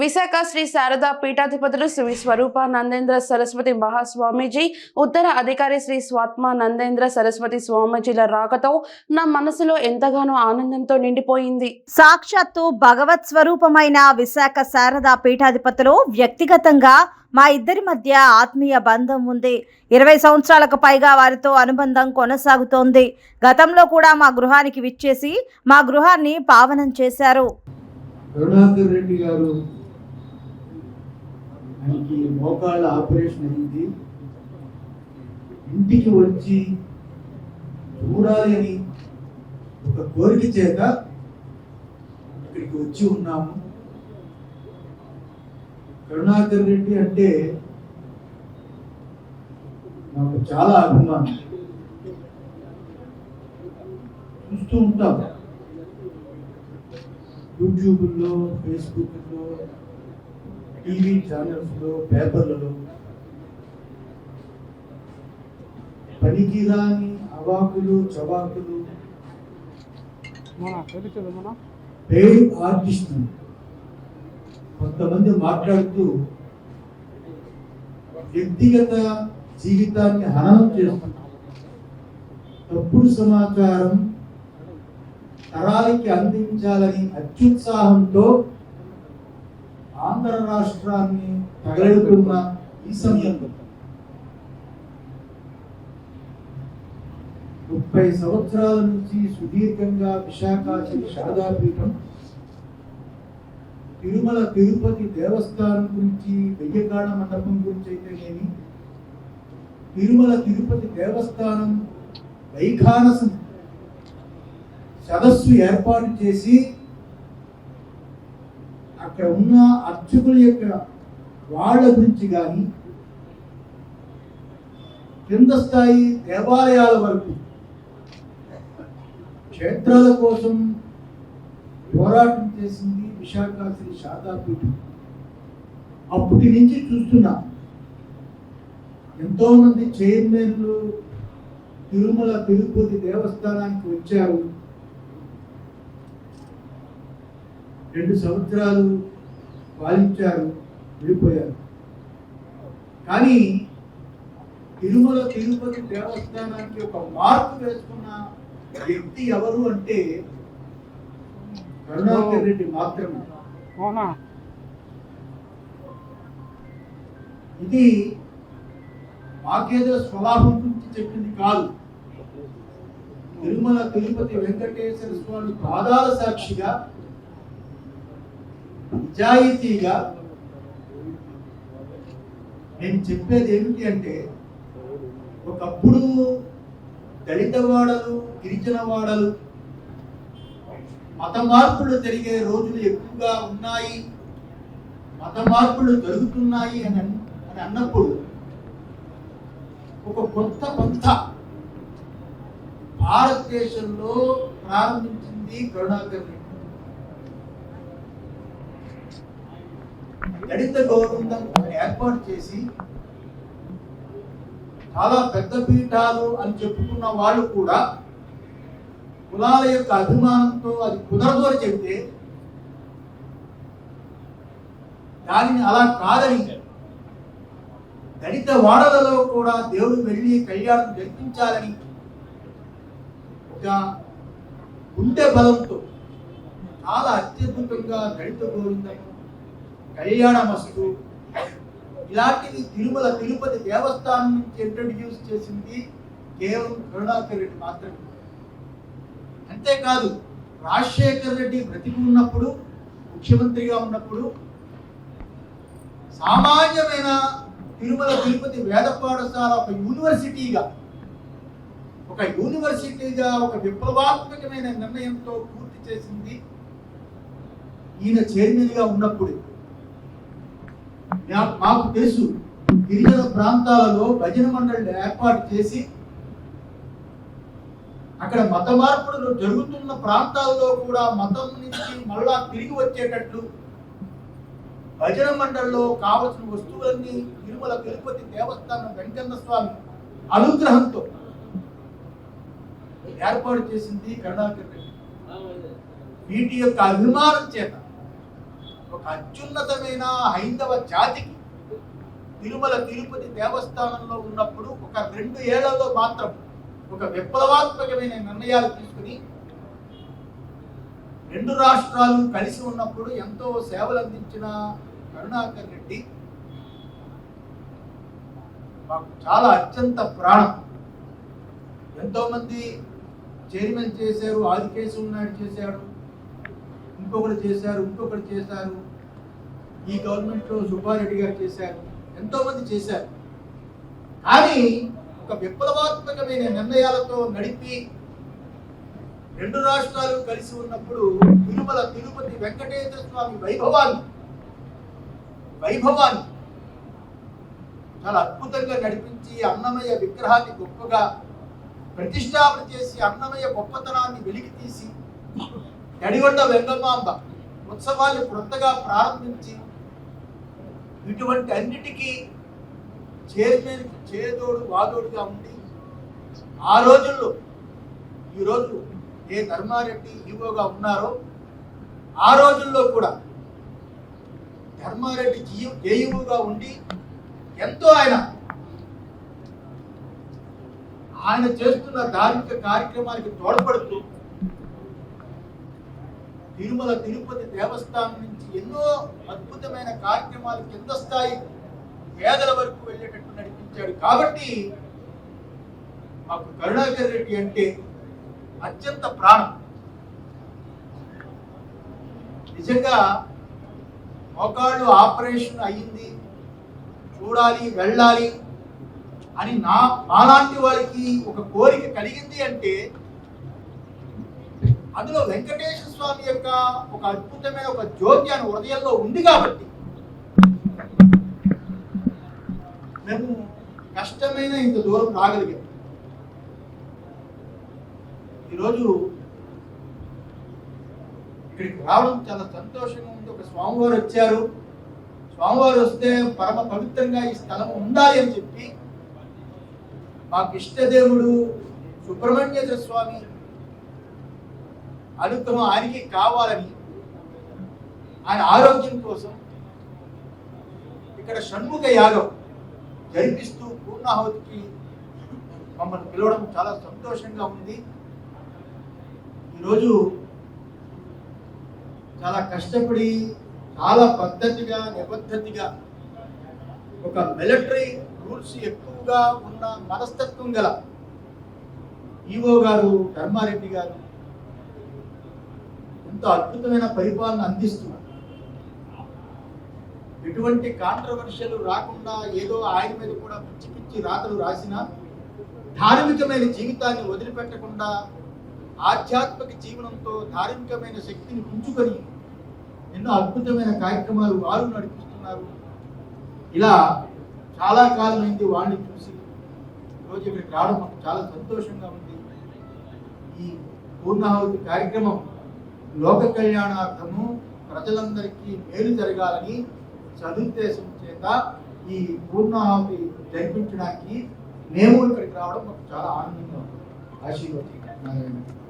విశాఖ శ్రీ శారదా పీఠాధిపతులు శ్రీ స్వరూప నందేంద్ర సరస్వతి మహాస్వామీజీ ఉత్తర అధికారి శ్రీ స్వాత్మ నందేంద్ర సరస్వతి స్వామీజీల రాకతో నా మనసులో ఎంతగానో ఆనందంతో నిండిపోయింది. సాక్షాత్తు భగవత్ స్వరూపమైన విశాఖ శారదా పీఠాధిపతులు వ్యక్తిగతంగా మా ఇద్దరి మధ్య ఆత్మీయ బంధం ఉంది. ఇరవై సంవత్సరాలకు పైగా వారితో అనుబంధం కొనసాగుతోంది. గతంలో కూడా మా గృహానికి విచ్చేసి మా గృహాన్ని పావనం చేశారు. రెడ్డి గారు ఆయనకి మోకాళ్ళ ఆపరేషన్ అయింది. ఇంటికి వచ్చి చూడాలి అని ఒక కోరిక చేత ఇక్కడికి వచ్చి ఉన్నాము. కరుణాకర్ రెడ్డి అంటే నాకు చాలా అభిమానం. చూస్తూ ఉంటాం. యూట్యూబ్లో ఫేస్బుక్లో టీవీ ఛానల్స్లో పేపర్లలో. పనికిరాని అవాకులు చవాకులు. పెయిడ్ ఆర్టిస్టులు. కొంతమంది మాట్లాడుతూ వ్యక్తిగత జీవితాన్ని హననం చేస్తున్నారు. తప్పుడు సమాచారం తరాలకి అందించాలని అత్యుత్సాహంతో ఆంధ్ర రాష్ట్రాన్ని తగలెడుతున్న ఈ సమయంలో ముప్పై సంవత్సరాల నుంచి సుదీర్ఘంగా విశాఖ శ్రీ శారదాపీఠం తిరుమల తిరుపతి దేవస్థానం గురించి వెయ్యకాడ మండపం గురించి అయితేనేమి తిరుమల తిరుపతి దేవస్థానం వైఖానసం సదస్సు ఏర్పాటు చేసి అక్కడ ఉన్న అర్చకుల యొక్క వాళ్ళ గురించి కానీ కింద స్థాయి దేవాలయాల వరకు క్షేత్రాల కోసం పోరాటం చేసింది విశాఖ శ్రీ శారదాపీఠం అప్పటి నుంచి చూస్తున్నా. ఎంతోమంది చైర్మన్లు తిరుమల తిరుపతి దేవస్థానానికి వచ్చారు. రెండు సంవత్సరాలు పాలించారు వెళ్ళిపోయారు కానీ తిరుమల తిరుపతి దేవస్థానానికి ఒక మార్పు వేసుకున్న వ్యక్తి ఎవరు అంటే కరుణాకర్ రెడ్డి మాత్రమే. ఇది మాకేదో స్వలాభం గురించి చెప్పింది కాదు. తిరుమల తిరుపతి వెంకటేశ్వర స్వామి పాదాల సాక్షిగా నిజాయితీగా నేను చెప్పేది ఏమిటి అంటే ఒకప్పుడు దళిత వాడలు గిరిజన వాడలు మత మార్పులు జరిగే రోజులు ఎక్కువగా ఉన్నాయి మత మార్పులు జరుగుతున్నాయి అని అని అన్నప్పుడు ఒక కొత్త పంత భారతదేశంలో ప్రారంభించింది కరుణాకర్ రెడ్డి దళిత గౌరవం ఏర్పాటు చేసి చాలా పెద్ద పీఠాలు అని చెప్పుకున్న వాళ్ళు కూడా కులాల యొక్క అభిమానంతో అది కుదరదు అని చెబితే దానిని అలా కాదని దళిత వాడలలో కూడా దేవుడు వెళ్ళి కళ్యాణం జరిపించాలని ఒక గుండె బలంతో చాలా అత్యద్భుతంగా దళిత గోవిందం కళ్యాణమస్తు. ఇలాంటివి తిరుమల తిరుపతి దేవస్థానం నుంచి ఇంట్రడ్యూస్ చేసింది కేవలం కరుణాకర్ రెడ్డి మాత్రమే. అంతేకాదు రాజశేఖర్ రెడ్డి బ్రతికి ఉన్నప్పుడు ముఖ్యమంత్రిగా ఉన్నప్పుడు సామాన్యమైన తిరుమల తిరుపతి వేద పాఠశాల ఒక యూనివర్సిటీగా ఒక యూనివర్సిటీగా ఒక విప్లవాత్మకమైన నిర్ణయంతో పూర్తి చేసింది ఈయన చైర్మన్గా ఉన్నప్పుడు. మాకు తెలుసు. గిరిజన ప్రాంతాలలో భజన మండలి ఏర్పాటు చేసి అక్కడ మత మార్పులు జరుగుతున్న ప్రాంతాల్లో కూడా మతం నుంచి మళ్ళా తిరిగి వచ్చేటట్లు భజన మండలిలో కావలసిన వస్తువులన్నీ తిరుమల తిరుపతి దేవస్థానం వెంకన్న స్వామి అనుగ్రహంతో ఏర్పాటు చేసింది కరుణాకర్ రెడ్డి. వీటి యొక్క అభిమానం చేత ఒక అత్యున్నతమైన హైందవ జాతికి తిరుమల తిరుపతి దేవస్థానంలో ఉన్నప్పుడు ఒక రెండు ఏళ్ళలో మాత్రం ఒక విప్లవాత్మకమైన నిర్ణయాలు తీసుకుని రెండు రాష్ట్రాలు కలిసి ఉన్నప్పుడు ఎంతో సేవలు అందించిన కరుణాకర్ రెడ్డి మాకు చాలా అత్యంత ప్రాణం. ఎంతోమంది చైర్మన్ చేశారు ఆదికేశవ నాయుడు చేశాడు ఇంకొకరు చేశారు ఇంకొకరు చేశారు. ఈ గవర్నమెంట్లో సుబ్బారెడ్డి గారు చేశారు. ఎంతో మంది చేశారు. కానీ ఒక విప్లవాత్మకమైన నిర్ణయాలతో నడిపి రెండు రాష్ట్రాలు కలిసి ఉన్నప్పుడు తిరుమల తిరుపతి వెంకటేశ్వర స్వామి వైభవాన్ని వైభవాన్ని చాలా అద్భుతంగా నడిపించి అన్నమయ్య విగ్రహాన్ని గొప్పగా ప్రతిష్టాపన చేసి అన్నమయ్య గొప్పతనాన్ని వెలికి తీసి నడిగొండ వెన్నమాంబ ఉత్సవాన్ని కొత్తగా ప్రారంభించి ఇటువంటి అన్నిటికీ చైర్మన్ చేదోడు వాదోడుగా ఉండి ఆ రోజుల్లో ఈరోజు ఏ ధర్మారెడ్డి ఈవోగా ఉన్నారో ఆ రోజుల్లో కూడా ధర్మారెడ్డి జేయువుగా ఉండి ఎంతో ఆయన ఆయన చేస్తున్న ధార్మిక కార్యక్రమానికి తోడ్పడుతూ తిరుమల తిరుపతి దేవస్థానం నుంచి ఎన్నో అద్భుతమైన కార్యక్రమాలు కింద స్థాయి పేదల వరకు వెళ్ళేటట్టు నడిపించాడు. కాబట్టి మాకు కరుణాకర్ రెడ్డి అంటే అత్యంత ప్రాణం. నిజంగా మోకాళ్ళు ఆపరేషన్ అయ్యింది. చూడాలి వెళ్ళాలి అని నా మాలాంటి వారికి ఒక కోరిక కలిగింది అంటే అందులో వెంకటేశ్వర స్వామి యొక్క ఒక అద్భుతమైన ఒక జ్యోతి అని హృదయంలో ఉంది కాబట్టి మేము కష్టమైన ఇంత దూరం రాగలిగాం. ఈరోజు ఇక్కడికి రావడం చాలా సంతోషంగా ఉంది. ఒక స్వామివారు వచ్చారు. స్వామివారు వస్తే పరమ పవిత్రంగా ఈ స్థలం ఉండాలి అని చెప్పి మాకు ఇష్టదేవుడు సుబ్రహ్మణ్యేశ్వర స్వామి అనుగ్రహం ఆయనకి కావాలని ఆయన ఆరోగ్యం కోసం ఇక్కడ షణ్ముఖ యాగం జరిపిస్తూ పూర్ణాహుతికి మమ్మల్ని పిలవడం చాలా సంతోషంగా ఉంది. ఈరోజు చాలా కష్టపడి చాలా పద్ధతిగా నిబద్ధతిగా ఒక మిలిటరీ రూల్స్ ఎక్కువగా ఉన్న మనస్తత్వం గల ఈవో గారు ధర్మారెడ్డి గారు ఎంతో అద్భుతమైన పరిపాలన అందిస్తున్నారు. ఎటువంటి కాంట్రవర్షియల్ రాకుండా ఏదో ఆయన మీద కూడా పిచ్చి పిచ్చి రాతలు రాసినా ధార్మికమైన జీవితాన్ని వదిలిపెట్టకుండా ఆధ్యాత్మిక జీవనంతో ధార్మికమైన శక్తిని ఉంచుకొని ఎన్నో అద్భుతమైన కార్యక్రమాలు వారు నడిపిస్తున్నారు. ఇలా చాలా కాలమైంది వాళ్ళని చూసి. ఈరోజు ఇక్కడికి రావడం చాలా సంతోషంగా ఉంది. ఈ పూర్ణాహుతి కార్యక్రమం లోక కళ్యాణార్థము ప్రజలందరికీ మేలు జరగాలని సదుద్దేశం చేత ఈ పూర్ణాహుతి జరిపించడానికి మేము ఇక్కడికి రావడం మాకు చాలా ఆనందంగా ఉంది. ఆశీర్వదించారు